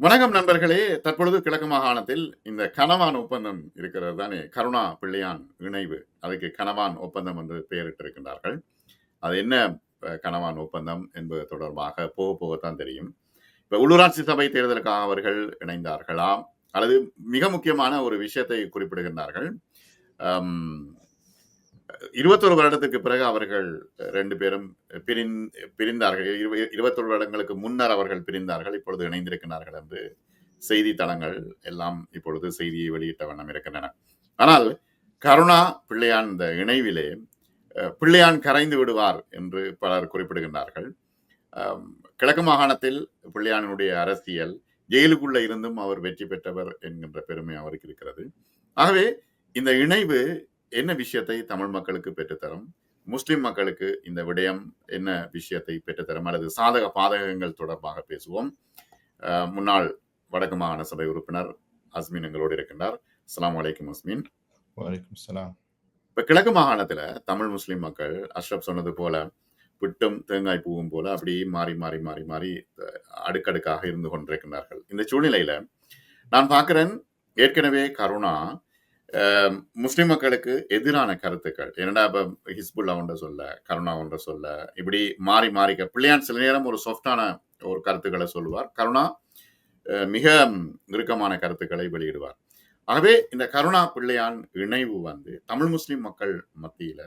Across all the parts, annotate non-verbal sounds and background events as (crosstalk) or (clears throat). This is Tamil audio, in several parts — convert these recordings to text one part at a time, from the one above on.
வணக்கம் நண்பர்களே. தற்பொழுது கிழக்கு மாகாணத்தில் இந்த கனவான் ஒப்பந்தம் இருக்கிறது தானே? கருணா பிள்ளையான் இணைவு. அதுக்கு கனவான் ஒப்பந்தம் என்று பெயரிட்டிருக்கின்றார்கள். அது என்ன கனவான் ஒப்பந்தம் என்பது தொடர்பாக போக போகத்தான் தெரியும். இப்போ உள்ளூராட்சி சபை தேர்தலுக்காக அவர்கள் இணைந்தார்களா அல்லது மிக முக்கியமான ஒரு விஷயத்தை குறிப்பிடுகின்றார்கள். இருபத்தொரு வருடத்துக்கு பிறகு அவர்கள் ரெண்டு பேரும் பிரிந் பிரிந்தார்கள். இருபத்தொரு வருடங்களுக்கு முன்னர் அவர்கள் பிரிந்தார்கள். இப்பொழுது இணைந்திருக்கிறார்கள் என்று செய்தித்தளங்கள் எல்லாம் இப்பொழுது செய்தியை வெளியிட்ட வண்ணம் இருக்கின்றன. ஆனால் கருணா பிள்ளையான் இந்த இணைவிலே பிள்ளையான் கரைந்து விடுவார் என்று பலர் குறிப்பிடுகின்றார்கள். கிழக்கு மாகாணத்தில் பிள்ளையானுடைய அரசியல் ஜெயிலுக்குள்ள இருந்தும் அவர் வெற்றி பெற்றவர் என்கின்ற பெருமை அவருக்கு இருக்கிறது. ஆகவே இந்த இணைவு என்ன விஷயத்தை தமிழ் மக்களுக்கு பெற்றுத்தரும்? முஸ்லிம் மக்களுக்கு இந்த விடயம் என்ன விஷயத்தை பெற்றுத்தரும்? அல்லது சாதக பாதகங்கள் தொடர்பாக பேசுவோம். முன்னாள் வடக்கு மாகாண சபை உறுப்பினர் அஸ்மின் எங்களோடு இருக்கின்றார். அஸ்ஸலாமு அலைக்கும் அஸ்மின். வலைக்கும் சலாம் இப்ப கிழக்கு மாகாணத்துல தமிழ் முஸ்லிம் மக்கள் அஷ்ரப் சொன்னது போல பிட்டும் தேங்காய் பூவும் போல அப்படியே மாறி மாறி மாறி மாறி அடுக்கடுக்காக இருந்து கொண்டிருக்கின்றார்கள். இந்த சூழ்நிலையில நான் பார்க்கிறேன் ஏற்கனவே கருணா முஸ்லிம் மக்களுக்கு எதிரான கருத்துக்கள். என்னடா இப்போ ஹிஸ்புல்லா ஒன்ற சொல்ல கருணா ஒன்ற சொல்ல இப்படி மாறி மாறிக்க பிள்ளையான் சில நேரம் ஒரு சாஃப்டான ஒரு கருத்துக்களை சொல்லுவார். கருணா மிக நெருக்கமான கருத்துக்களை வெளியிடுவார். ஆகவே இந்த கருணா பிள்ளையான் இணைவு வந்து தமிழ் முஸ்லிம் மக்கள் மத்தியில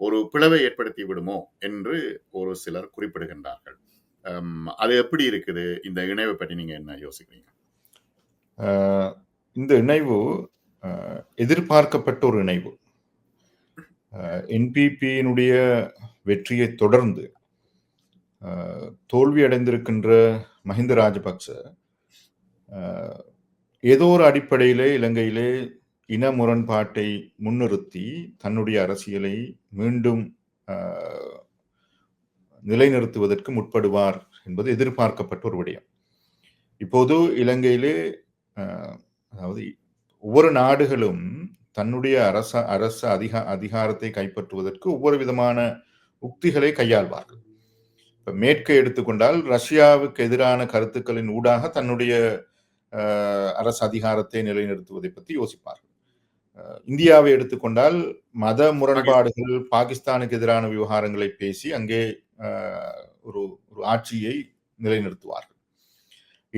ஒரு பிளவை ஏற்படுத்தி விடுமோ என்று ஒரு சிலர் குறிப்பிடுகின்றார்கள். அது எப்படி இருக்குது? இந்த இணைவை பற்றி நீங்க என்ன யோசிக்கிறீங்க? இந்த இணைவு எதிர்பார்க்கப்பட்ட ஒரு இணைவு. என்பிபியினுடைய வெற்றியை தொடர்ந்து தோல்வி அடைந்திருக்கின்ற மஹிந்த ராஜபக்ச ஏதோ ஒரு அடிப்படையிலே இலங்கையிலே இன முரண்பாட்டை முன்னிறுத்தி தன்னுடைய அரசியலை மீண்டும் நிலைநிறுத்துவதற்கு முற்படுவார் என்பது எதிர்பார்க்கப்பட்ட ஒரு விடயம். இப்போது இலங்கையிலே அதாவது ஒவ்வொரு நாடுகளும் தன்னுடைய அரச அரச அதிக அதிகாரத்தை கைப்பற்றுவதற்கு ஒவ்வொரு விதமான உக்திகளை கையாள்வார்கள். இப்ப மேற்கை எடுத்துக்கொண்டால் ரஷ்யாவுக்கு எதிரான கருத்துக்களின் ஊடாக தன்னுடைய அரசு அதிகாரத்தை நிலைநிறுத்துவதை பற்றி யோசிப்பார்கள். இந்தியாவை எடுத்துக்கொண்டால் மத முரண்பாடுகள் பாகிஸ்தானுக்கு எதிரான விவகாரங்களை பேசி அங்கே ஒரு ஒரு ஆட்சியை நிலைநிறுத்துவார்கள்.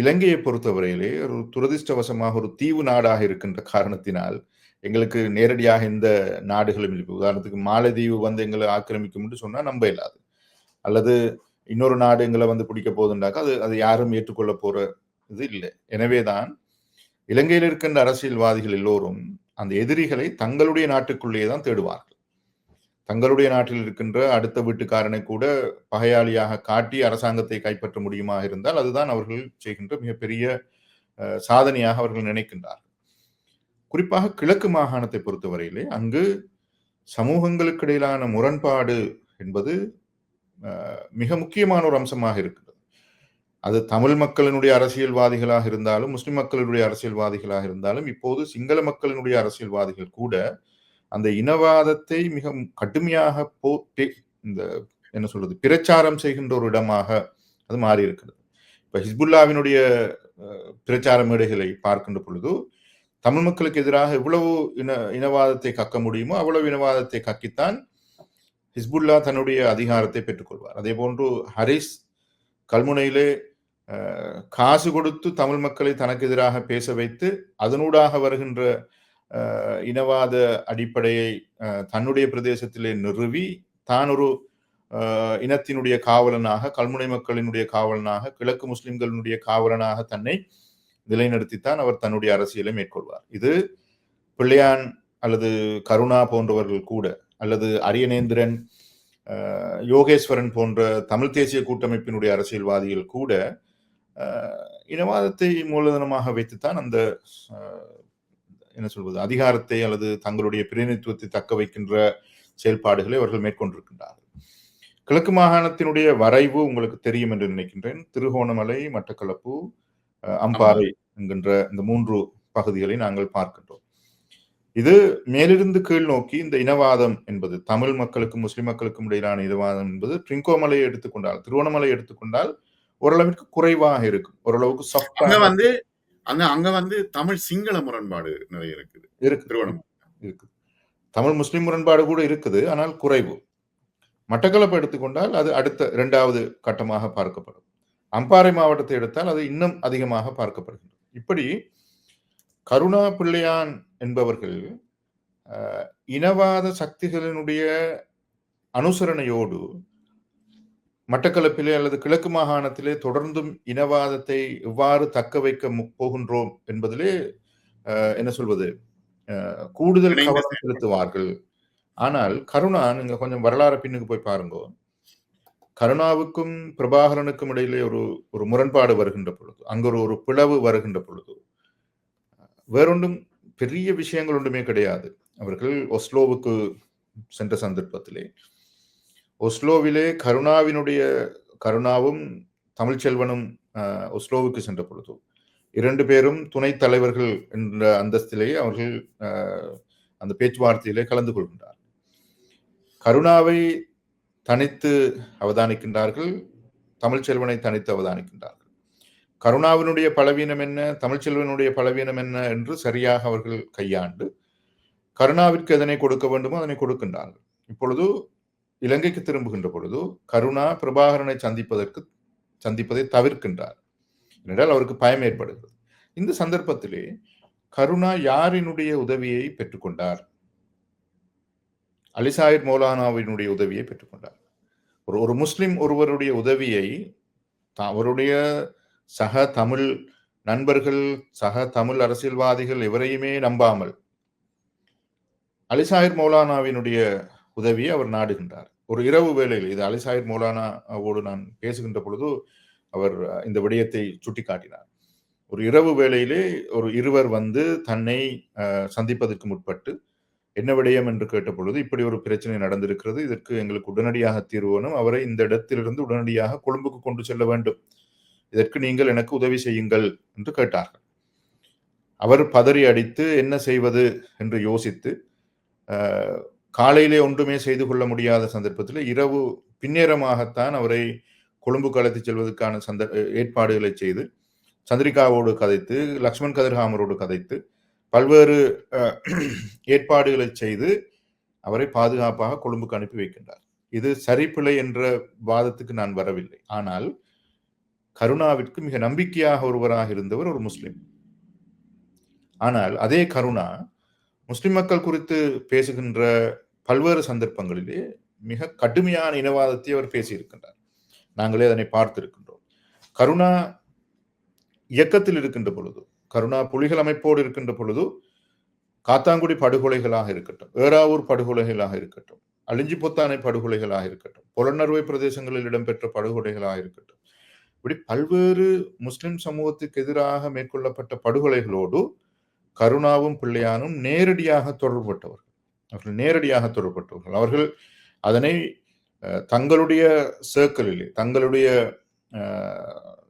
இலங்கையை பொறுத்தவரையிலே ஒரு துரதிர்ஷ்டவசமாக ஒரு தீவு நாடாக இருக்கின்ற காரணத்தினால் எங்களுக்கு நேரடியாக இந்த நாடுகளும் இல்லை. உதாரணத்துக்கு மாலத்தீவு வந்து எங்களை ஆக்கிரமிக்கும் என்று சொன்னால் நம்ப இல்லாது. அல்லது இன்னொரு நாடு எங்களை வந்து பிடிக்க போகுதுண்டாக்கா அது அது யாரும் ஏற்றுக்கொள்ள போற இது இல்லை. எனவே தான் இலங்கையில் இருக்கின்ற அரசியல்வாதிகள் எல்லோரும் அந்த எதிரிகளை தங்களுடைய நாட்டுக்குள்ளேயே தான் தேடுவார்கள். தங்களுடைய நாட்டில் இருக்கின்ற அடுத்த வீட்டுக்காரனை கூட பகையாளியாக காட்டி அரசாங்கத்தை கைப்பற்ற முடியுமா இருந்தால் அதுதான் அவர்கள் செய்கின்ற மிகப்பெரிய அஹ், சாதனையாக அவர்கள் நினைக்கின்றார்கள். குறிப்பாக கிழக்கு மாகாணத்தை பொறுத்தவரையிலே அங்கு சமூகங்களுக்கு இடையிலான முரண்பாடு என்பது அஹ், மிக முக்கியமான ஒரு அம்சமாக இருக்கிறது. அது தமிழ் மக்களினுடைய அரசியல்வாதிகளாக இருந்தாலும் முஸ்லிம் மக்களினுடைய அரசியல்வாதிகளாக இருந்தாலும் இப்போது சிங்கள மக்களினுடைய அரசியல்வாதிகள் கூட அந்த இனவாதத்தை மிக கடுமையாக போ இந்த என்ன சொல்றது பிரச்சாரம் செய்கின்ற ஒரு இடமாக அது மாறி இருக்கிறது இப்ப ஹிஸ்புல்லாவினுடைய பிரச்சார மேடைகளை பார்க்கின்ற பொழுது தமிழ் மக்களுக்கு எதிராக எவ்வளவு இன இனவாதத்தை கக்க முடியுமோ அவ்வளவு இனவாதத்தை கக்கித்தான் ஹிஸ்புல்லா தன்னுடைய அதிகாரத்தை பெற்றுக்கொள்வார். அதே போன்று ஹரிஸ் கல்முனையிலே காசு கொடுத்து தமிழ் மக்களை தனக்கு எதிராக பேச வைத்து அதனூடாக வருகின்ற இனவாத அடிப்படையை தன்னுடைய பிரதேசத்திலே நிறுவி தான் ஒரு இனத்தினுடைய காவலனாக கல்முனை மக்களினுடைய காவலனாக கிழக்கு முஸ்லிம்களினுடைய காவலனாக தன்னை நிலைநிறுத்தித்தான் அவர் தன்னுடைய அரசியலை மேற்கொள்வார். இது பிள்ளையான் அல்லது கருணா போன்றவர்கள் கூட அல்லது அரியநேந்திரன் யோகேஸ்வரன் போன்ற தமிழ் தேசிய கூட்டமைப்பினுடைய அரசியல்வாதிகள் கூட இனவாதத்தை மூலதனமாக வைத்துத்தான் அந்த என்ன சொல்வது அதிகாரத்தை அல்லது தங்களுடைய பிரதிநிதித்துவத்தை தக்க வைக்கின்ற செயல்பாடுகளை அவர்கள் மேற்கொண்டிருக்கின்றார்கள். கிழக்கு மாகாணத்தினுடைய வரைவு உங்களுக்கு தெரியும் என்று நினைக்கின்றேன். திருகோணமலை மட்டக்களப்பு அம்பாறை என்கின்ற இந்த மூன்று பகுதிகளை நாங்கள் பார்க்கின்றோம். இது மேலிருந்து கீழ் நோக்கி இந்த இனவாதம் என்பது தமிழ் மக்களுக்கும் முஸ்லிம் மக்களுக்கும் இடையிலான இனவாதம் என்பது ட்ரிங்கோமலையை எடுத்துக்கொண்டால் திருவண்ணாமலை எடுத்துக்கொண்டால் ஓரளவிற்கு குறைவாக இருக்கும். ஓரளவுக்கு சாஃப்டாக வந்து அங்க அங்க வந்து தமிழ் சிங்கள முரண்பாடு நிறைய இருக்குது. இருக்கு திருவண்ணாமலை. இருக்கு. தமிழ் முஸ்லிம் முரண்பாடு கூட இருக்குது ஆனால் குறைவு. மட்டக்களப்பு எடுத்துக்கொண்டால் அது அடுத்த இரண்டாவது கட்டமாக பார்க்கப்படும். அம்பாறை மாவட்டத்தை எடுத்தால் அது இன்னும் அதிகமாக பார்க்கப்படுகிறது இப்படி கருணா பிள்ளையான் என்பவர்கள் இனவாத சக்திகளினுடைய அனுசரணையோடு மட்டக்களப்பிலே அல்லது கிழக்கு மாகாணத்திலே தொடர்ந்தும் இனவாதத்தை எவ்வாறு தக்க வைக்க போகின்றோம் என்பதிலே என்ன சொல்வது? கூடுதல் கவனம் செலுத்துவார்கள். ஆனால் கருணா நீங்க கொஞ்சம் வரலாறு பின்னுக்கு போய் பாருங்க. கருணாவுக்கும் பிரபாகரனுக்கும் இடையிலே ஒரு ஒரு முரண்பாடு வருகின்ற பொழுது அங்க ஒரு ஒரு பிளவு வருகின்ற பொழுது வேறொன்றும் பெரிய விஷயங்கள் ஒன்றுமே கிடையாது. அவர்கள் ஒஸ்லோவுக்கு சென்ற சந்தர்ப்பத்திலே ஒஸ்லோவிலே கருணாவினுடைய கருணாவும் தமிழ்ச்செல்வனும் ஒஸ்லோவுக்கு சென்ற பொழுது இரண்டு பேரும் துணைத் தலைவர்கள் என்ற அந்தஸ்திலேயே அவர்கள் அந்த பேச்சுவார்த்தையிலே கலந்து கொள்கின்றார். கருணாவை தனித்து அவதானிக்கின்றார்கள் தமிழ்ச்செல்வனை தனித்து அவதானிக்கின்றார்கள். கருணாவினுடைய பலவீனம் என்ன தமிழ்ச்செல்வனுடைய பலவீனம் என்ன என்று சரியாக அவர்கள் கையாண்டு கருணாவிற்கு எதனை கொடுக்க வேண்டுமோ அதனை கொடுக்கின்றார்கள். இப்பொழுது இலங்கைக்கு திரும்புகின்ற பொழுது கருணா பிரபாகரனை சந்திப்பதற்கு சந்திப்பதை தவிர்க்கின்றார். என்றால் அவருக்கு பயம் ஏற்படுகிறது. இந்த சந்தர்ப்பத்திலே கருணா யாரினுடைய உதவியை பெற்றுக்கொண்டார்? அலிசாயிர் மௌலானாவினுடைய உதவியை பெற்றுக்கொண்டார். ஒரு ஒரு முஸ்லிம் ஒருவருடைய உதவியை அவருடைய சக தமிழ் நண்பர்கள் சக தமிழ் அரசியல்வாதிகள் எவரையுமே நம்பாமல் அலிசாயிர் மௌலானாவினுடைய உதவியை அவர் நாடுகின்றார். ஒரு இரவு வேளையில் இது அலிசாயிர் மௌலானாவோடு நான் பேசுகின்ற பொழுது அவர் இந்த விடயத்தை சுட்டிக்காட்டினார். ஒரு இரவு வேளையிலே ஒரு இருவர் வந்து தன்னை சந்திப்பதற்கு முற்பட்டு என்ன விடயம்? என்று கேட்ட பொழுது இப்படி ஒரு பிரச்சனை நடந்திருக்கிறது. இதற்கு எங்களுக்கு உடனடியாக தீர்வு அவரை இந்த இடத்திலிருந்து உடனடியாக கொழும்புக்கு கொண்டு செல்ல வேண்டும். இதற்கு நீங்கள் எனக்கு உதவி செய்யுங்கள் என்று கேட்டார்கள். அவர் பதறி அடித்து என்ன செய்வது? என்று யோசித்து காலையிலே ஒன்றுமே செய்து கொள்ள முடியாத சந்தர்ப்பத்தில் இரவு பின்னேரமாகத்தான் அவரை கொழும்புக்கு அழைத்துச் செல்வதற்கான சந்த ஏற்பாடுகளை செய்து சந்திரிகாவோடு கதைத்து லக்ஷ்மண் கதிர்காமரோடு கதைத்து பல்வேறு ஏற்பாடுகளை செய்து அவரை பாதுகாப்பாக கொழும்புக்கு அனுப்பி வைக்கின்றார். இது சரிப்பிழை என்ற வாதத்துக்கு நான் வரவில்லை. ஆனால் கருணாவிற்கு மிக நம்பிக்கையாக ஒருவராக இருந்தவர் ஒரு முஸ்லிம். ஆனால் அதே கருணா முஸ்லிம் மக்கள் குறித்து பேசுகின்ற பல்வேறு சந்தர்ப்பங்களிலே மிக கடுமையான இனவாதத்தை அவர் பேசியிருக்கின்றார். நாங்களே அதனை பார்த்திருக்கின்றோம். கருணா இயக்கத்தில் இருக்கின்ற பொழுது கருணா புலிகள் அமைப்போடு இருக்கின்ற பொழுது காத்தாங்குடி படுகொலைகளாக இருக்கட்டும் ஏறாவூர் படுகொலைகளாக இருக்கட்டும் அழிஞ்சி பொத்தானை படுகொலைகளாக இருக்கட்டும் புலனறுவை பிரதேசங்களில் இடம்பெற்ற படுகொலைகளாக இருக்கட்டும் இப்படி பல்வேறு முஸ்லிம் சமூகத்துக்கு எதிராக மேற்கொள்ளப்பட்ட படுகொலைகளோடு கருணாவும் பிள்ளையானும் நேரடியாக தொடர்பட்டவர்கள் அவர்கள் நேரடியாக தொடர்பட்டவர்கள் அவர்கள் அதனை தங்களுடைய சர்க்கிளிலே தங்களுடைய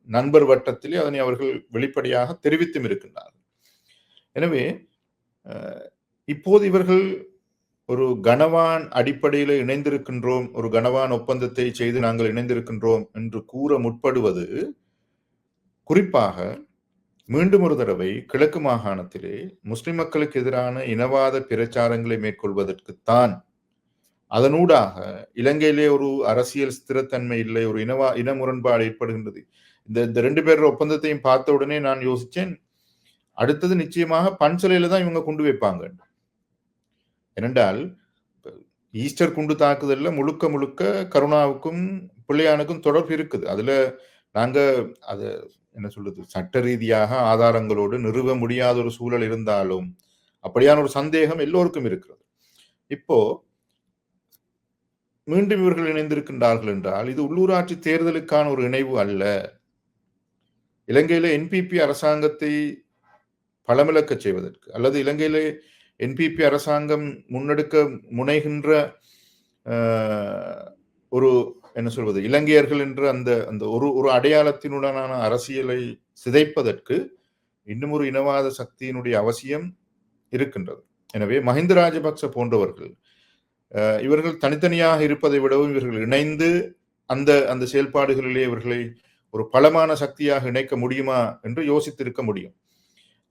நண்பர் வட்டத்திலே அதனை அவர்கள் வெளிப்படையாக தெரிவித்தும் இருக்கின்றார்கள். எனவே இப்போது இவர்கள் ஒரு கனவான் அடிப்படையில் இணைந்திருக்கின்றோம் ஒரு கனவான் ஒப்பந்தத்தை செய்து நாங்கள் இணைந்திருக்கின்றோம் என்று கூற முற்படுவது குறிப்பாக மீண்டும் ஒரு தடவை கிழக்கு மாகாணத்திலே முஸ்லிம் மக்களுக்கு எதிரான இனவாத பிரச்சாரங்களை மேற்கொள்வதற்குத்தான் அதனூடாக இலங்கையிலே ஒரு அரசியல் ஸ்திரத்தன்மை இல்லை ஒரு இனவா இன முரண்பாடு ஏற்படுகின்றது. இந்த இந்த ரெண்டு பேர் ஒப்பந்தத்தையும் பார்த்த உடனே நான் யோசிச்சேன் அடுத்தது நிச்சயமாக பன்சலையில தான் இவங்க கொண்டு வைப்பாங்க. ஏனென்றால் ஈஸ்டர் குண்டு தாக்குதல்ல முழுக்க முழுக்க கருணாவுக்கும் பிள்ளையானுக்கும் தொடர்பு இருக்குது. அதுல நாங்க அது என்ன சொல்றது சட்ட ரீதியாக ஆதாரங்களோடு நிறுவ முடியாத ஒரு சூழல் இருந்தாலும் அப்படியான ஒரு சந்தேகம் எல்லோருக்கும் இருக்கிறது. இப்போ மீண்டும் இவர்கள் இணைந்திருக்கின்றார்கள் என்றால் இது உள்ளூராட்சி தேர்தலுக்கான ஒரு இணைவு அல்ல. இலங்கையில என்பிபி அரசாங்கத்தை பலமிழக்க செய்வதற்கு அல்லது இலங்கையில என்பிபி அரசாங்கம் முன்னெடுக்க முனைகின்ற ஒரு என்ன சொல்வது இலங்கையர்கள் என்ற அந்த அந்த ஒரு ஒரு அடையாளத்தினுடனான அரசியலை சிதைப்பதற்கு இன்னும் ஒரு இனவாத சக்தியினுடைய அவசியம் இருக்கின்றது. எனவே மஹிந்த ராஜபக்ச போன்றவர்கள் இவர்கள் தனித்தனியாக இருப்பதை விடவும் இவர்கள் இணைந்து அந்த அந்த செயல்பாடுகளிலே இவர்களை ஒரு பலமான சக்தியாக இணைக்க முடியுமா என்று யோசித்திருக்க முடியும்.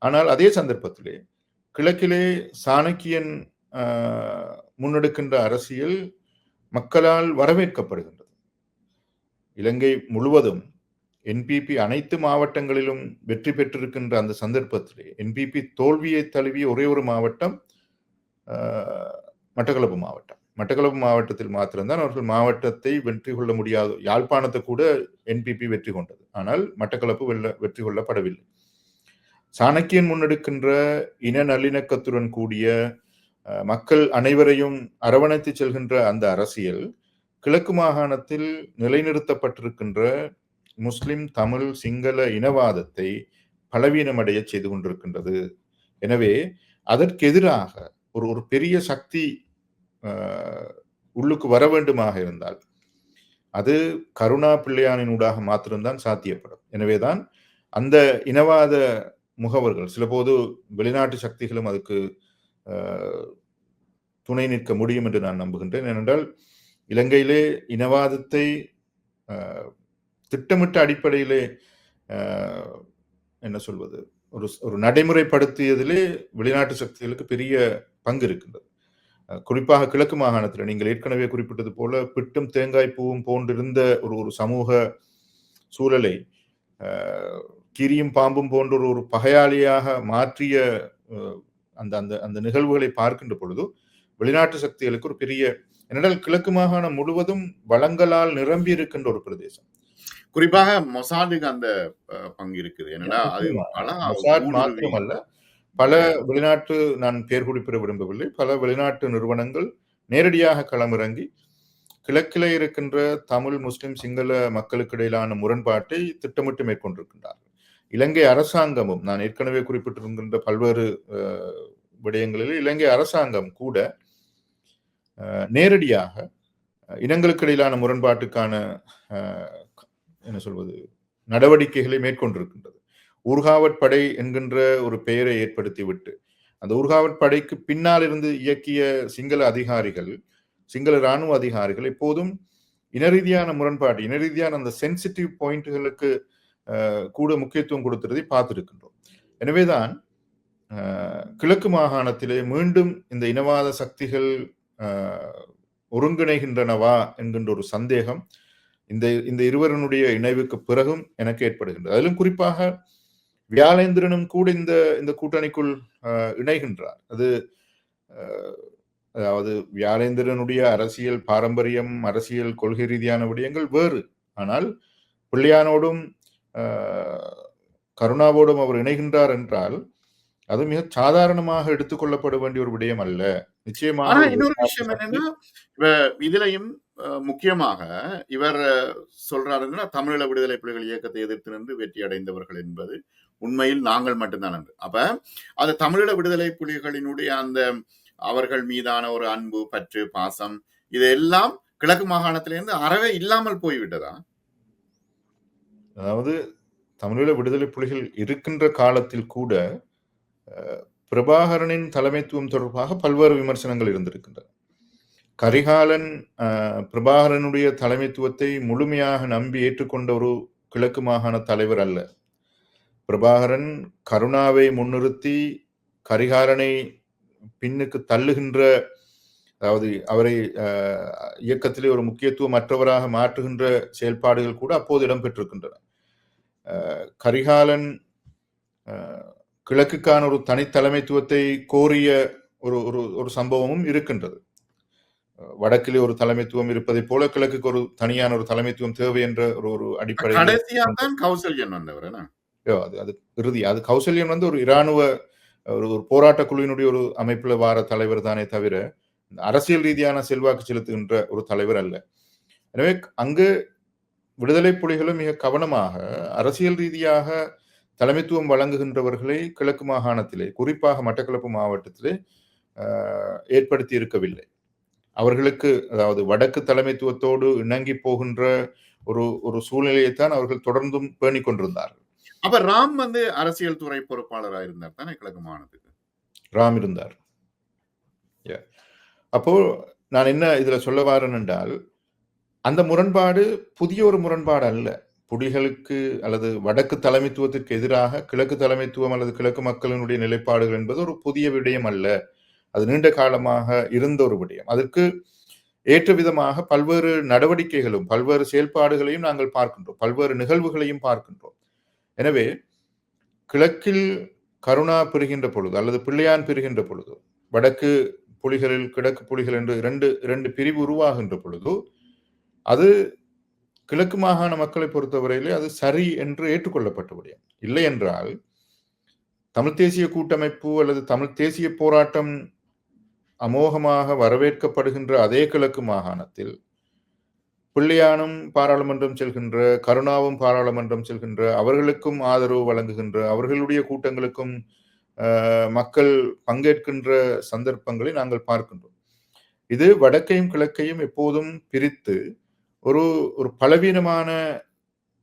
ஆனால் அதே சந்தர்ப்பத்திலே கிழக்கிலே சாணக்கியன் முன்னெடுக்கின்ற அரசியல் மக்களால் வரவேற்கப்படுகின்றது. இலங்கை முழுவதும் என்பிபி அனைத்து மாவட்டங்களிலும் வெற்றி பெற்றிருக்கின்ற அந்த சந்தர்ப்பத்தில் என்பிபி தோல்வியை தழுவிய ஒரே ஒரு மாவட்டம் ஆஹ், மட்டக்களப்பு மாவட்டம். மட்டக்களப்பு மாவட்டத்தில் மாத்திரம்தான் அவர்கள் மாவட்டத்தை வெற்றி கொள்ள முடியாது யாழ்ப்பாணத்தை கூட என்பிபி வெற்றி கொண்டது. ஆனால் மட்டக்களப்பு வெல்ல வெற்றி கொள்ளப்படவில்லை. சாணக்கியன் முன்னெடுக்கின்ற இன நல்லிணக்கத்துடன் கூடிய மக்கள் அனைவரையும் அரவணைத்து செல்கின்ற அந்த அரசியல் கிழக்கு மாகாணத்தில் நிலைநிறுத்தப்பட்டிருக்கின்ற முஸ்லிம் தமிழ் சிங்கள இனவாதத்தை பலவீனமடைய செய்து கொண்டிருக்கின்றது. எனவே அதற்கு எதிராக ஒரு ஒரு பெரிய சக்தி உள்ளுக்கு வர வேண்டுமாக இருந்தால் அது கருணா பிள்ளையானின் ஊடாக மாத்திரம்தான் சாத்தியப்படும். எனவேதான் அந்த இனவாத முகவர்கள் சிலபோது வெளிநாட்டு சக்திகளும் அதுக்கு துணை நிற்க முடியும் என்று நான் நம்புகின்றேன். ஏனென்றால் இலங்கையிலே இனவாதத்தை திட்டமிட்ட அடிப்படையிலே என்ன சொல்வது ஒரு ஒரு நடைமுறைப்படுத்தியதிலே வெளிநாட்டு சக்திகளுக்கு பெரிய பங்கு இருக்கின்றது. குறிப்பாக கிழக்கு மாகாணத்தில் நீங்கள் ஏற்கனவே குறிப்பிட்டது போல பிட்டும் தேங்காய் பூவும் போன்றிருந்த ஒரு ஒரு சமூக சூழலை கிரியும் பாம்பும் போன்ற ஒரு ஒரு பகையாளியாக மாற்றிய அந்த அந்த அந்த நிகழ்வுகளை பார்க்கின்ற பொழுது வெளிநாட்டு சக்திகளுக்கு ஒரு பெரிய ஏனென்றால் கிழக்கு மாகாணம் முழுவதும் வளங்களால் நிரம்பி இருக்கின்ற ஒரு பிரதேசம். குறிப்பாக மொசாதுக்கு அந்த பங்கு இருக்குது. அது மாத்திரமல்ல பல வெளிநாட்டு நான் பேர் குறிப்பிட விரும்பவில்லை. பல வெளிநாட்டு நிறுவனங்கள் நேரடியாக களமிறங்கி கிழக்கிலே இருக்கின்ற தமிழ் முஸ்லிம் சிங்கள மக்களுக்கு இடையிலான முரண்பாட்டை திட்டமிட்டு மேற்கொண்டிருக்கின்றார்கள். இலங்கை அரசாங்கமும் நான் ஏற்கனவே குறிப்பிட்டிருக்கின்ற பல்வேறு விடயங்களில் இலங்கை அரசாங்கம் கூட நேரடியாக இனங்களுக்கு இடையிலான முரண்பாட்டுக்கான என்ன சொல்வது நடவடிக்கைகளை மேற்கொண்டிருக்கின்றது. ஊர்காவட் படை என்கின்ற ஒரு பெயரை ஏற்படுத்திவிட்டு அந்த ஊர்காவட் படைக்கு பின்னால் இருந்து இயக்கிய சிங்கள அதிகாரிகள் சிங்கள இராணுவ அதிகாரிகள் எப்போதும் இனரீதியான முரண்பாடு இனரீதியான அந்த சென்சிட்டிவ் பாயிண்ட்களுக்கு கூட முக்கியத்துவம் கொடுத்துறதை பார்த்திருக்கின்றோம். எனவேதான் கிழக்கு மாகாணத்திலே மீண்டும் இந்த இனவாத சக்திகள் ஒருங்கிணைகின்றனவா என்கின்ற ஒரு சந்தேகம் இந்த இந்த இருவரனுடைய இணைவுக்கு பிறகும் எனக்கு ஏற்படுகின்றது. அதிலும் குறிப்பாக வியாழேந்திரனும் கூட இந்த இந்த கூட்டணிக்குள் இணைகின்றார். அது அதாவது வியாழேந்திரனுடைய அரசியல் பாரம்பரியம் அரசியல் கொள்கை ரீதியான விடயங்கள் வேறு. ஆனால் பிள்ளையானோடும் கருணாவோடும் அவர் இணைகின்றார் என்றால் அது மிக சாதாரணமாக எடுத்துக்கொள்ளப்பட வேண்டிய ஒரு விடயம் அல்ல. நிச்சயமாக இன்னொரு விஷயம் என்னன்னா இதுலயும் முக்கியமாக இவர் சொல்றாருன்னா தமிழீழ விடுதலை புலிகள் இயக்கத்தை எதிர்த்து நின்று வெற்றி அடைந்தவர்கள் என்பது உண்மையில் நாங்கள் மட்டும்தான் என்று. அப்ப அது தமிழீழ விடுதலை புலிகளினுடைய அந்த அவர்கள் மீதான ஒரு அன்பு பற்று பாசம் இதெல்லாம் கிழக்கு மாகாணத்திலிருந்து அறவே இல்லாமல் போய்விட்டதா? அதாவது தமிழீழ விடுதலை புலிகள் இருக்கின்ற காலத்தில் கூட பிரபாகரனின் தலைமைத்துவம் தொடர்பாக பல்வேறு விமர்சனங்கள் இருந்திருக்கின்றன. கரிகாலன் பிரபாகரனுடைய தலைமைத்துவத்தை முழுமையாக நம்பி ஏற்றுக்கொண்ட ஒரு கிழக்கு மாகாண தலைவர் அல்ல. பிரபாகரன் கருணாவை முன்னிறுத்தி கரிகாலனை பின்னுக்கு தள்ளுகின்ற அதாவது அவரை இயக்கத்திலே ஒரு முக்கியத்துவம் மற்றவராக மாற்றுகின்ற செயல்பாடுகள் கூட அப்போது இடம்பெற்றிருக்கின்றன. கரிகாலன் கிழக்குக்கான ஒரு தனித்தலைமைத்துவத்தை கோரிய ஒரு ஒரு ஒரு சம்பவமும் இருக்கின்றது. வடக்கிலே ஒரு தலைமைத்துவம் இருப்பதைப் போல கிழக்குக்கு ஒரு தனியான ஒரு தலைமைத்துவம் தேவை என்ற ஒரு ஒரு கௌசல்யன் வந்தவர்? ஐயோ, அது அது இறுதி. அது கௌசல்யன் வந்து ஒரு இராணுவ ஒரு ஒரு போராட்ட குழுவினுடைய ஒரு அமைப்புல வார தலைவர் தானே தவிர அரசியல் ரீதியான செல்வாக்கு செலுத்துகின்ற ஒரு தலைவர் அல்ல. எனவே அங்கு விடுதலை புலிகளும் மிக கவனமாக அரசியல் ரீதியாக தலைமைத்துவம் வழங்குகின்றவர்களை கிழக்கு மாகாணத்திலே குறிப்பாக மட்டக்களப்பு மாவட்டத்திலே ஏற்படுத்தி இருக்கவில்லை. அவர்களுக்கு அதாவது வடக்கு தலைமைத்துவத்தோடு இணங்கி போகின்ற ஒரு ஒரு சூழ்நிலையைத்தான் அவர்கள் தொடர்ந்தும் பேணிக் கொண்டிருந்தார்கள். அப்ப ராம் வந்து அரசியல் துறை பொறுப்பாளராக இருந்தார் தானே கிழக்கு மாகாணத்துக்கு? ராம் இருந்தார். அப்போ நான் என்ன இதுல சொல்ல வரேன் என்றால் அந்த முரண்பாடு புதிய ஒரு முரண்பாடு அல்ல. புலிகளுக்கு அல்லது வடக்கு தலைமைத்துவத்திற்கு எதிராக கிழக்கு தலைமைத்துவம் அல்லது கிழக்கு மக்களினுடைய நிலைப்பாடுகள் என்பது ஒரு புதிய விடயம் அல்ல. அது நீண்ட காலமாக இருந்த ஒரு விடயம். அதற்கு ஏற்ற விதமாக பல்வேறு நடவடிக்கைகளும் பல்வேறு செயல்பாடுகளையும் நாங்கள் பார்க்கின்றோம். பல்வேறு நிகழ்வுகளையும் பார்க்கின்றோம். எனவே கிழக்கில் கருணா பெறுகின்ற பொழுது அல்லது பிள்ளையான் பெறுகின்ற பொழுது வடக்கு புலிகளில் கிழக்கு புலிகள் என்று இரண்டு இரண்டு பிரிவு உருவாகின்ற பொழுது அது கிழக்கு மாகாண மக்களை பொறுத்தவரையிலே அது சரி என்று ஏற்றுக்கொள்ளப்பட்டபடியும் இல்லை என்றால் தமிழ் தேசிய கூட்டமைப்பு அல்லது தமிழ் தேசிய போராட்டம் அமோகமாக வரவேற்கப்படுகின்ற அதே கிழக்கு மாகாணத்தில் பிள்ளையானும் பாராளுமன்றம் செல்கின்ற கருணாவும் பாராளுமன்றம் செல்கின்ற அவர்களுக்கும் ஆதரவு வழங்குகின்ற அவர்களுடைய கூட்டங்களுக்கும் மக்கள் பங்கேற்கின்ற சந்தர்ப்பங்களை நாங்கள் பார்க்கின்றோம். இது வடக்கையும் கிழக்கையும் எப்போதும் பிரித்து ஒரு ஒரு பலவீனமான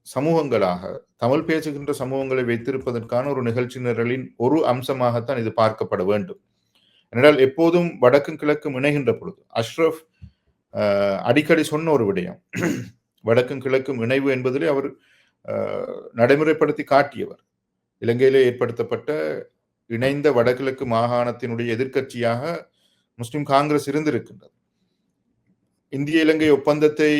சமூகங்களாக தமிழ் பேசுகின்ற சமூகங்களை வைத்திருப்பதற்கான ஒரு நிகழ்ச்சி நிரலின் ஒரு அம்சமாகத்தான் இது பார்க்கப்பட வேண்டும். ஏனென்றால் எப்போதும் வடக்கும் கிழக்கும் இணைகின்ற பொழுது அஷ்ரஃப் அடிக்கடி சொன்ன ஒரு விடயம். வடக்கும் கிழக்கும் இணைவு என்பதிலே அவர் நடைமுறைப்படுத்தி காட்டியவர். இலங்கையிலே ஏற்படுத்தப்பட்ட இணைந்த வடகிழக்கு மாகாணத்தினுடைய எதிர்க்கட்சியாக முஸ்லிம் காங்கிரஸ் இருந்திருக்கின்றது. இந்திய இலங்கை ஒப்பந்தத்தை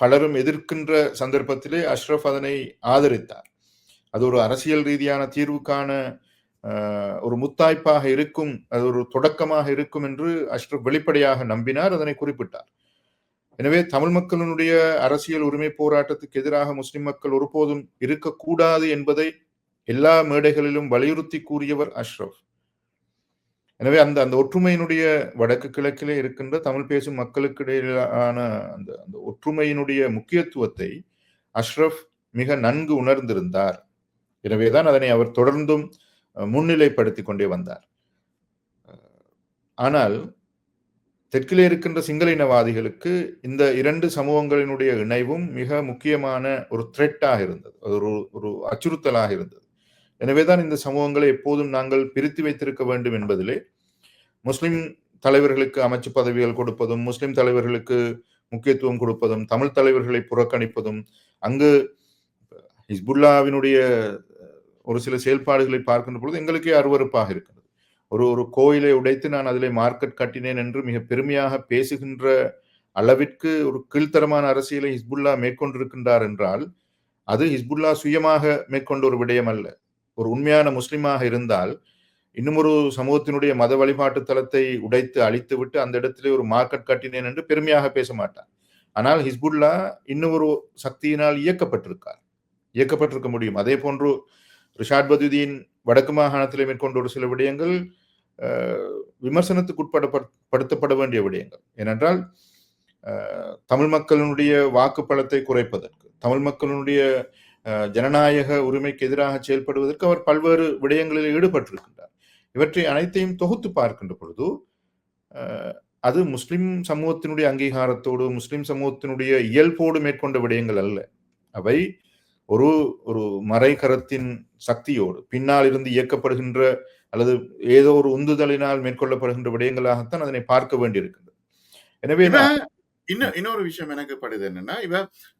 பலரும் எதிர்க்கின்ற சந்தர்ப்பத்திலே அஷ்ரப் அதனை ஆதரித்தார். அது ஒரு அரசியல் ரீதியான தீர்வுக்கான ஒரு முத்தாய்ப்பாக இருக்கும் அது ஒரு தொடக்கமாக இருக்கும் என்று அஷ்ரப் வெளிப்படையாக நம்பினார் அதனை குறிப்பிட்டார். எனவே தமிழ் மக்களினுடைய அரசியல் உரிமை போராட்டத்துக்கு எதிராக முஸ்லிம் மக்கள் ஒருபோதும் இருக்கக்கூடாது என்பதை எல்லா மேடைகளிலும் வலியுறுத்தி கூறியவர் அஷ்ரப். எனவே அந்த அந்த ஒற்றுமையினுடைய வடக்கு கிழக்கிலே இருக்கின்ற தமிழ் பேசும் மக்களுக்கு இடையிலான அந்த அந்த ஒற்றுமையினுடைய முக்கியத்துவத்தை அஷ்ரஃப் மிக நன்கு உணர்ந்திருந்தார். எனவேதான் அதனை அவர் தொடர்ந்தும் முன்னிலைப்படுத்தி கொண்டே வந்தார். ஆனால் தெற்கிலே இருக்கின்ற சிங்கள இனவாதிகளுக்கு இந்த இரண்டு சமூகங்களினுடைய இணைவும் மிக முக்கியமான ஒரு த்ரெட்டாக இருந்தது. அது ஒரு ஒரு அச்சுறுத்தலாக இருந்தது. எனவேதான் இந்த சமூகங்களை எப்போதும் நாங்கள் பிரித்து வைத்திருக்க வேண்டும் என்பதிலே முஸ்லிம் தலைவர்களுக்கு அமைச்சு பதவிகள் கொடுப்பதும் முஸ்லிம் தலைவர்களுக்கு முக்கியத்துவம் கொடுப்பதும் தமிழ் தலைவர்களை புறக்கணிப்பதும் அங்கு ஹிஸ்புல்லாவினுடைய ஒரு சில செயல்பாடுகளை பார்க்கின்ற பொழுது எங்களுக்கே அருவறுப்பாக இருக்கிறது. ஒரு ஒரு கோயிலை உடைத்து நான் அதிலே மார்க்கெட் கட்டினேன் என்று மிக பெருமையாக பேசுகின்ற அளவிற்கு ஒரு கீழ்த்தரமான அரசியலை ஹிஸ்புல்லா மேற்கொண்டிருக்கின்றார் என்றால் அது ஹிஸ்புல்லா சுயமாக மேற்கொண்ட ஒரு விடயம் அல்ல. ஒரு உண்மையான முஸ்லிமாக இருந்தால் இன்னும் ஒரு சமூகத்தினுடைய மத வழிபாட்டு தளத்தை உடைத்து அழித்து விட்டு அந்த இடத்திலே ஒரு மார்க்கெட் கட்டினேன் என்று பெருமையாக பேச மாட்டான். ஆனால் ஹிஸ்புல்லா இன்னும் ஒரு சக்தியினால் இயக்கப்பட்டிருக்கார். இயக்கப்பட்டிருக்க முடியும். அதே போன்று ரிஷாட் பதுதீன் வடக்கு மாகாணத்திலே மேற்கொண்ட ஒரு சில விடயங்கள் விமர்சனத்துக்கு உட்படப்படுத்தப்பட வேண்டிய விடயங்கள். ஏனென்றால் தமிழ் மக்களினுடைய வாக்கு பலத்தை குறைப்பதற்கு தமிழ் மக்களினுடைய ஜனநாயக உரிமைக்கு எதிராக செயல்படுவதற்கு அவர் பல்வேறு விடயங்களில் ஈடுபட்டிருக்கின்றார். இவற்றை அனைத்தையும் தொகுத்து பார்க்கின்ற பொழுது அது முஸ்லிம் சமூகத்தினுடைய அங்கீகாரத்தோடு முஸ்லிம் சமூகத்தினுடைய இயல்போடு மேற்கொண்ட விடயங்கள் அல்ல. அவை ஒரு ஒரு மறைகரத்தின் சக்தியோடு பின்னால் இருந்து இயக்கப்படுகின்ற அல்லது ஏதோ ஒரு உந்துதலினால் மேற்கொள்ளப்படுகின்ற விடயங்களாகத்தான் அதனை பார்க்க வேண்டியிருக்கின்றது. எனவே இன்னும் இன்னொரு விஷயம் எனக்கு படுது என்னன்னா இவ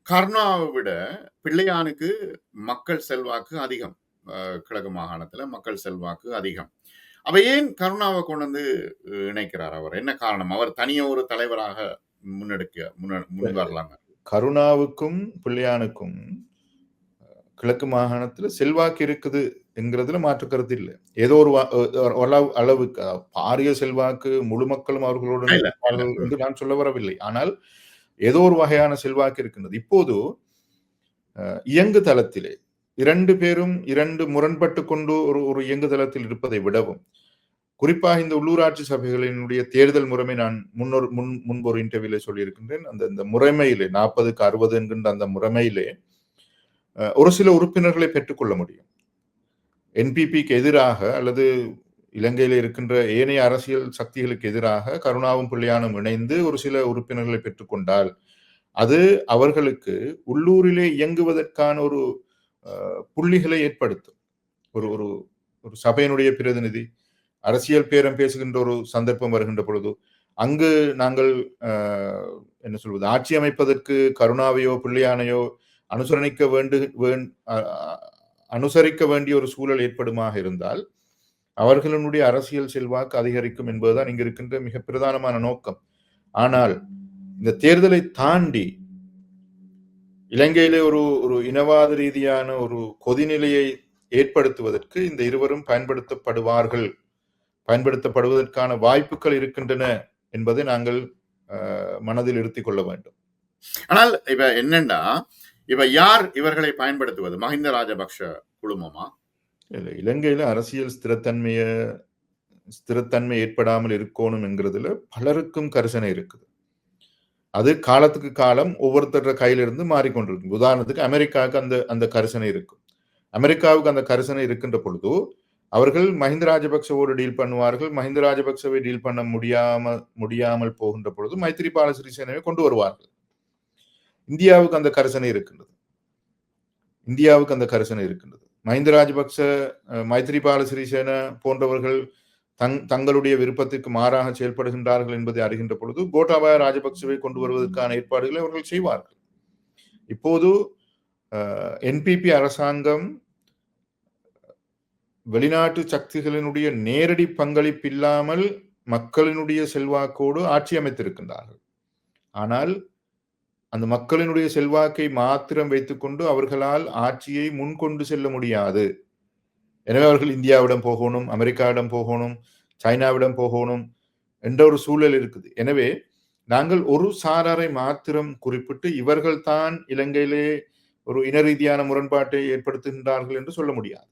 கர்ணாவை விட பிள்ளையானுக்கு மக்கள் செல்வாக்கு அதிகம். கிழக்கு மாகாணத்துல மக்கள் செல்வாக்கு அதிகம். அவ ஏன் கருணாவை கொண்டு வந்து இணைக்கிறார் அவர்? என்ன காரணம்? அவர் தனிய ஒரு தலைவராக முன்னெடுக்க முன் வரலாங்க கருணாவுக்கும் பிள்ளையானுக்கும் கிழக்கு மாகாணத்துல செல்வாக்கு இருக்குது என்கிறதுல மாற்று கருத்து இல்லை. ஏதோ ஒரு அளவு அளவுக்கு பாரிய செல்வாக்கு முழு மக்களும் அவர்களுடன் என்று நான் சொல்ல வரவில்லை. ஆனால் ஏதோ ஒரு வகையான செல்வாக்கு இருக்கின்றது. இப்போது இயங்கு தளத்திலே இரண்டு பேரும் இரண்டு முரண்பட்டு கொண்டு ஒரு ஒரு இயங்கு தளத்தில் இருப்பதை விடவும் குறிப்பாக இந்த உள்ளூராட்சி சபைகளினுடைய தேர்தல் முறைமை நான் முன்னொரு முன் முன்பு ஒரு இன்டர்வியூல சொல்லியிருக்கின்றேன். அந்த இந்த முறைமையிலே நாற்பதுக்கு அறுபது என்கின்ற அந்த முறைமையிலே ஒரு சில உறுப்பினர்களை பெற்றுக்கொள்ள முடியும். என்பிபிக்கு எதிராக அல்லது இலங்கையில் இருக்கின்ற ஏனைய அரசியல் சக்திகளுக்கு எதிராக கருணாவும் பிள்ளையானும் இணைந்து ஒரு சில உறுப்பினர்களை பெற்றுக்கொண்டால் அது அவர்களுக்கு உள்ளூரிலே இயங்குவதற்கான ஒரு புள்ளிகளை ஏற்படுத்தும். ஒரு ஒரு ஒரு சபையினுடைய பிரதிநிதி அரசியல் பேரம் பேசுகின்ற ஒரு சந்தர்ப்பம் வருகின்ற பொழுது அங்கு நாங்கள் என்ன சொல்வது ஆட்சி அமைப்பதற்கு கருணாவையோ பிள்ளையானையோ அனுசரணிக்க வேண்டு வேண் அனுசரிக்க வேண்டிய ஒரு சூழல் ஏற்படுமாக இருந்தால் அவர்களுடைய அரசியல் செல்வாக்கு அதிகரிக்கும் என்பதுதான் இங்கு இருக்கின்ற மிக பிரதானமான நோக்கம். ஆனால் இந்த தேர்தலை தாண்டி இலங்கையிலே ஒரு ஒரு இனவாத ரீதியான ஒரு கொதிநிலையை ஏற்படுத்துவதற்கு இந்த இருவரும் பயன்படுத்தப்படுவார்கள். பயன்படுத்தப்படுவதற்கான வாய்ப்புகள் இருக்கின்றன என்பதை நாங்கள் அஹ், மனதில் இருத்திக் கொள்ள வேண்டும். ஆனால் இப்ப என்னன்னா இப்ப யார் இவர்களை பயன்படுத்துவது? மஹிந்த ராஜபக்ஷ குழுமமா? இல்லை இலங்கையில அரசியல் ஸ்திரத்தன்மைய ஸ்திரத்தன்மை ஏற்படாமல் இருக்கணும் என்கிறதுல பலருக்கும் கரிசனை இருக்குது. அது காலத்துக்கு காலம் ஒவ்வொருத்தர கையிலிருந்து மாறிக்கொண்டிருக்கும். உதாரணத்துக்கு அமெரிக்காவுக்கு அந்த அந்த கரிசனை இருக்கும். அமெரிக்காவுக்கு அந்த கரிசனை இருக்கின்ற பொழுது அவர்கள் மஹிந்த ராஜபக்சவோடு டீல் பண்ணுவார்கள். மஹிந்த ராஜபக்சவை டீல் பண்ண முடியாம முடியாமல் போகின்ற பொழுது மைத்திரிபால சிறிசேனவை கொண்டு வருவார்கள். இந்தியாவுக்கு அந்த கரிசனை இருக்கின்றது. இந்தியாவுக்கு அந்த கரிசனை இருக்கின்றது. மஹிந்த ராஜபக்ச மைத்ரிபால மைத்திரிபால சிறிசேன போன்றவர்கள் தங் தங்களுடைய விருப்பத்திற்கு மாறாக செயல்படுகின்றார்கள் என்பதை அறிகின்ற பொழுது கோட்டாபாய ராஜபக்சவை கொண்டு வருவதற்கான ஏற்பாடுகளை அவர்கள் செய்வார்கள். இப்போது என்பிபி அரசாங்கம் வெளிநாட்டு சக்திகளினுடைய நேரடி பங்களிப்பு இல்லாமல் மக்களினுடைய செல்வாக்கோடு ஆட்சி அமைத்திருக்கின்றார்கள். ஆனால் அந்த மக்களினுடைய செல்வாக்கை மாத்திரம் வைத்துக்கொண்டு அவர்களால் ஆட்சியை முன்கொண்டு செல்ல முடியாது. எனவே அவர்கள் இந்தியாவிடம் போகணும் அமெரிக்காவிடம் போகணும் சைனாவிடம் போகணும் என்ற ஒரு சூழல் இருக்குது. எனவே நாங்கள் ஒரு சாராரை மாத்திரம் குறிப்பிட்டு இவர்கள் தான் இலங்கையிலே ஒரு இன ரீதியான முரண்பாட்டை ஏற்படுத்துகின்றார்கள் என்று சொல்ல முடியாது.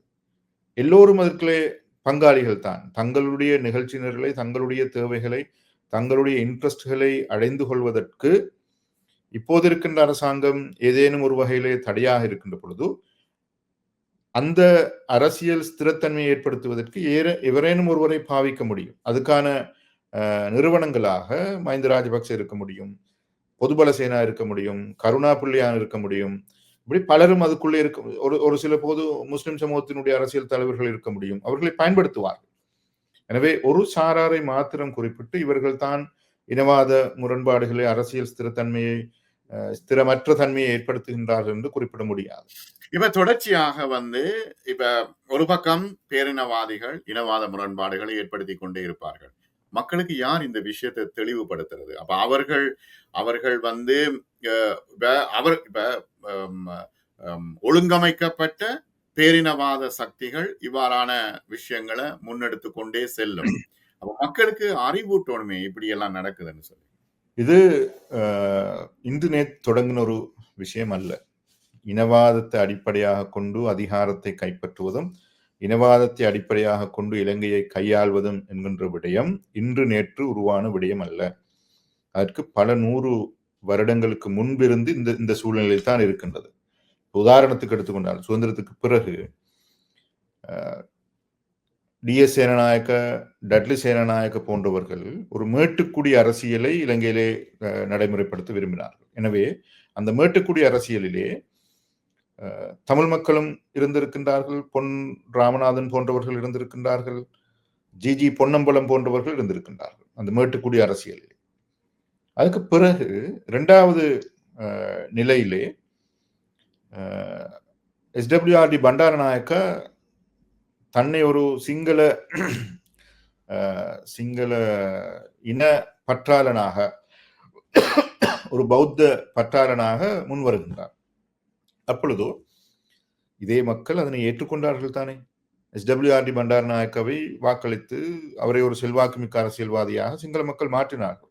எல்லோரும் அதற்குள்ளே பங்காளிகள் தான் தங்களுடைய நிகழ்ச்சியினர்களை தங்களுடைய தேவைகளை தங்களுடைய இன்ட்ரெஸ்ட்களை அடைந்து கொள்வதற்கு இப்போது இருக்கின்ற அரசாங்கம் ஏதேனும் ஒரு வகையிலே தடையாக இருக்கின்ற பொழுது அந்த அரசியல் ஸ்திரத்தன்மையை ஏற்படுத்துவதற்கு ஏற எவரேனும் ஒருவரை பாவிக்க முடியும். அதுக்கான நிறுவனங்களாக மஹிந்த ராஜபக்ச இருக்க முடியும் பொதுபல சேனா இருக்க முடியும் கருணா புள்ளியான் இருக்க முடியும் இப்படி பலரும் அதுக்குள்ளே இருக்க ஒரு ஒரு சில போது முஸ்லிம் சமூகத்தினுடைய அரசியல் தலைவர்கள் இருக்க முடியும் அவர்களை பயன்படுத்துவார்கள். எனவே ஒரு சாராரை மாத்திரம் குறிப்பிட்டு இவர்கள் தான் இனவாத முரண்பாடுகளை அரசியல் ஸ்திரத்தன்மையை ஸ்திரமற்ற தன்மையை ஏற்படுத்துகின்றார்கள் என்று குறிப்பிட முடியாது. இப்ப தொடர்ச்சியாக வந்து இப்ப ஒரு பக்கம் பேரினவாதிகள் இனவாத முரண்பாடுகளை ஏற்படுத்தி கொண்டே இருப்பார்கள். மக்களுக்கு யார் இந்த விஷயத்தை தெளிவுபடுத்துறது? அப்ப அவர்கள் அவர்கள் வந்து அஹ், அவர் இப்ப ஒழுங்கமைக்கப்பட்ட பேரினவாத சக்திகள் இவ்வாறான விஷயங்களை முன்னெடுத்து கொண்டே செல்லும். அப்ப மக்களுக்கு அறிவூட்டணுமே இப்படி எல்லாம் நடக்குதுன்னு சொல்லி. இது இன்று நேற்று தொடங்கின ஒரு விஷயம் அல்ல. இனவாதத்தை அடிப்படையாக கொண்டு அதிகாரத்தை கைப்பற்றுவதும் இனவாதத்தை அடிப்படையாக கொண்டு இலங்கையை கையாள்வதும் என்கின்ற விடயம் இன்று நேற்று உருவான விடயம் அல்ல. அதற்கு பல நூறு வருடங்களுக்கு முன்பிருந்து இந்த இந்த சூழ்நிலையில் தான் இருக்கின்றது. உதாரணத்துக்கு எடுத்துக்கொண்டால் சுதந்திரத்துக்கு பிறகு டிஎஸ் சேனநாயக்க டட்லி சேனநாயக்க போன்றவர்கள் ஒரு மேட்டுக்குடி அரசியலை இலங்கையிலே நடைமுறைப்படுத்த விரும்பினார்கள். எனவே அந்த மேட்டுக்குடி அரசியலிலே தமிழ் மக்களும் இருந்திருக்கின்றார்கள் பொன் ராமநாதன் போன்றவர்கள் இருந்திருக்கின்றார்கள் ஜிஜி பொன்னம்பலம் போன்றவர்கள் இருந்திருக்கின்றார்கள் அந்த மேட்டுக்குடி அரசியலிலே. அதுக்கு பிறகு இரண்டாவது நிலையிலே எஸ்டபிள்யூஆர்டி பண்டாரநாயக்க தன்னை ஒரு சிங்கள (clears throat) சிங்கள இன பற்றாளனாக ஒரு பௌத்த பற்றாளனாக முன் வருகின்றார் அப்பொழுதோ இதே மக்கள் அதனை ஏற்றுக்கொண்டார்கள் தானே. எஸ்டபிள்யூஆர்டி பண்டாரநாயக்கவை வாக்களித்து அவரை ஒரு செல்வாக்குமிக்க அரசியல்வாதியாக சிங்கள மக்கள் மாற்றினார்கள்.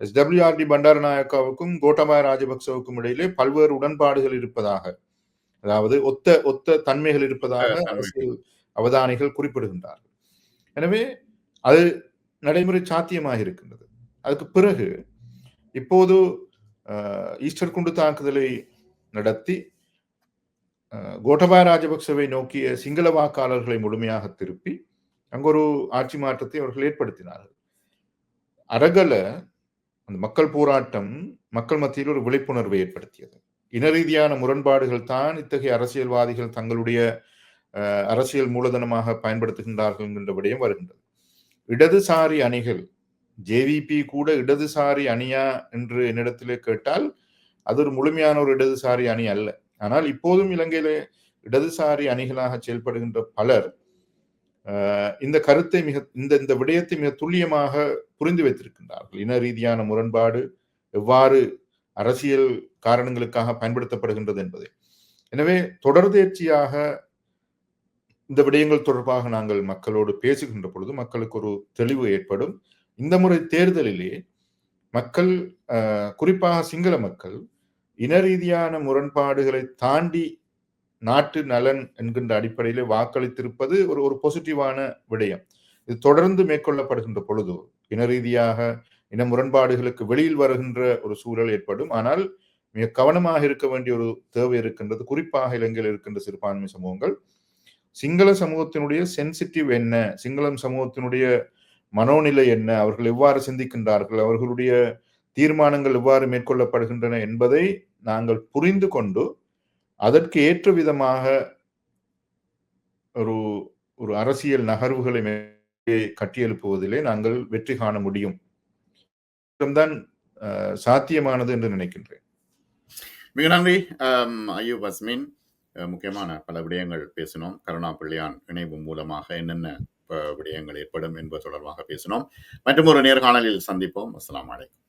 எஸ்டபிள்யூஆர்டி பண்டாரநாயக்காவுக்கும் கோட்டபாய ராஜபக்சவுக்கும் இடையிலே பல்வேறு உடன்பாடுகள் இருப்பதாக அதாவது ஒத்த ஒத்த தன்மைகள் இருப்பதாக. அரசியல் அவதானிகள் குறிப்பிடுகின்றார்கள். எனவே அது நடைமுறை சாத்தியமாக இருக்கின்றது. அதுக்கு பிறகு இப்போது ஈஸ்டர் குண்டு தாக்குதலை நடத்தி கோட்டபாய ராஜபக்சவை நோக்கிய சிங்கள வாக்காளர்களை முழுமையாக திருப்பி அங்கு ஒரு ஆட்சி மாற்றத்தை அவர்கள் ஏற்படுத்தினார்கள். அரகல அந்த மக்கள் போராட்டம் மக்கள் மத்தியில் ஒரு விழிப்புணர்வை ஏற்படுத்தியது. இன ரீதியான முரண்பாடுகள் தான் இத்தகைய அரசியல்வாதிகள் தங்களுடைய அஹ், அரசியல் மூலதனமாக பயன்படுத்துகின்றார்கள் என்கின்ற விடயம் வருகின்றது. இடதுசாரி அணிகள் ஜேவிபி கூட இடதுசாரி அணியா என்று என்னிடத்திலே கேட்டால் அது ஒரு முழுமையான ஒரு இடதுசாரி அணி அல்ல. ஆனால் இப்போதும் இலங்கையிலே இடதுசாரி அணிகளாக செயல்படுகின்ற பலர் இந்த கருத்தை மிக இந்த இந்த விடயத்தை மிக துல்லியமாக புரிந்து வைத்திருக்கின்றார்கள். இன ரீதியான முரண்பாடு எவ்வாறு அரசியல் காரணங்களுக்காக பயன்படுத்தப்படுகின்றது என்பதை. எனவே தொடர்தேர்ச்சியாக இந்த விடயங்கள் தொடர்பாக நாங்கள் மக்களோடு பேசுகின்ற பொழுது மக்களுக்கு ஒரு தெளிவு ஏற்படும். இந்த முறை தேர்தலிலே மக்கள் குறிப்பாக சிங்கள மக்கள் இன ரீதியான முரண்பாடுகளை தாண்டி நாட்டு நலன் என்கின்ற அடிப்படையிலே வாக்களித்திருப்பது ஒரு ஒரு பாசிட்டிவான விடயம். இது தொடர்ந்து மேற்கொள்ளப்படுகின்ற பொழுது இன ரீதியாக இன முரண்பாடுகளுக்கு வெளியில் வருகின்ற ஒரு சூழல் ஏற்படும். ஆனால் மிக கவனமாக இருக்க வேண்டிய ஒரு தேவை இருக்கின்றது. குறிப்பாக இலங்கையில் இருக்கின்ற சிறுபான்மை சமூகங்கள். சிங்கள சமூகத்தினுடைய சென்சிட்டிவ் என்ன? சிங்களம் சமூகத்தினுடைய மனோநிலை என்ன? அவர்கள் எவ்வாறு சிந்திக்கின்றார்கள்? அவர்களுடைய தீர்மானங்கள் எவ்வாறு மேற்கொள்ளப்படுகின்றன என்பதை நாங்கள் புரிந்து கொண்டு அதற்கு ஏற்ற விதமாக ஒரு ஒரு அரசியல் நகர்வுகளை கட்டியெழுப்புவதிலே நாங்கள் வெற்றி காண முடியும். தான் சாத்தியமானது என்று நினைக்கின்றேன். மிக நன்றி. ஆம், ஐயூப் அஸ்மின். முக்கியமான பல விடயங்கள் பேசினோம். கருணா பிள்ளையான் இணைவு மூலமாக என்னென்ன விடயங்கள் ஏற்படும் என்பது தொடர்பாக பேசினோம். மற்றும் ஒரு நேர்காணலில் சந்திப்போம். அஸ்லாம் வலைக்கம்